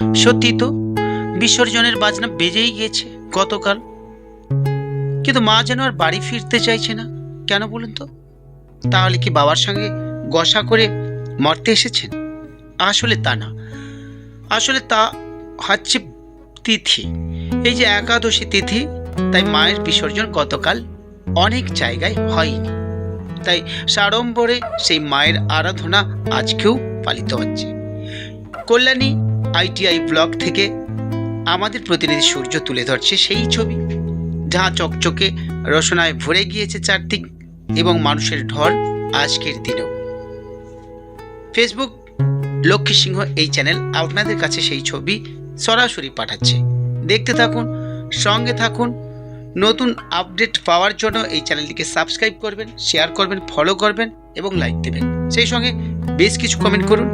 সত্যি তো বিসর্জনের বাজনা বেজেই গিয়েছে গতকাল। কিন্তু মা যেন আর বাড়ি ফিরতে চাইছে না, কেন বলুন তো? তাহলে কি বাবার সঙ্গে গসা করে মরতে এসেছেন? আসলে তা না। আসলে তা হচ্ছে তিথি। এই যে একাদশী তিথি, তাই মায়ের বিসর্জন গতকাল অনেক জায়গায় হয়নি। তাই সাড়ম্বরে সেই মায়ের আরাধনা আজকেও পালিত হচ্ছে। কল্যাণী আইটিআই ব্লক থেকে আমাদের প্রতিনিধি সূর্য তুলে ধরছে সেই ছবি, যা চকচকে রসনায় ভরে গিয়েছে চারদিক এবং মানুষের ঢল আজকের দিনেও। ফেসবুক লক্ষ্মী সিংহ এই চ্যানেল আপনাদের কাছে সেই ছবি সরাসরি পাঠাচ্ছে। দেখতে থাকুন, সঙ্গে থাকুন, নতুন আপডেট পাওয়ার জন্য এই চ্যানেলটিকে সাবস্ক্রাইব করবেন, শেয়ার করবেন, ফলো করবেন এবং লাইক দেবেন। সেই সঙ্গে বেশ কিছু কমেন্ট করুন।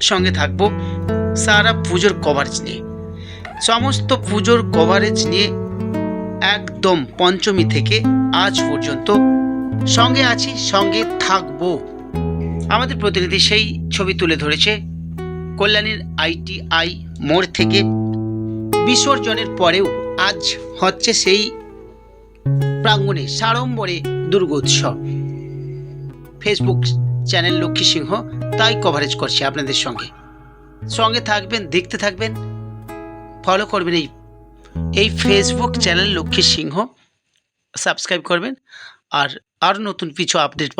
সঙ্গে থাকব। সারা পুজোর কভারেজ নিয়ে। সমস্ত পুজোর কভারেজ নিয়ে একদম পঞ্চমী থেকে আজ পর্যন্ত সঙ্গে আছি, সঙ্গে থাকব। আমাদের প্রতিনিধি সেই ছবি তুলে ধরেছে কল্যাণীর আইটিআই মোড় থেকে। বিসর্জনের পরেও আজ হচ্ছে সেই প্রাঙ্গণে সাড়ম্বরে দুর্গোৎসব। ফেসবুক চ্যানেল লক্ষ্মী সিংহ, তাই কভারেজ করছি আপনাদের সঙ্গে। সঙ্গে থাকবেন, দেখতে থাকবেন ফলো করবেন এই এই Facebook channel Lakshmi Singha subscribe করবেন, আর আর নতুন কিছু আপডেট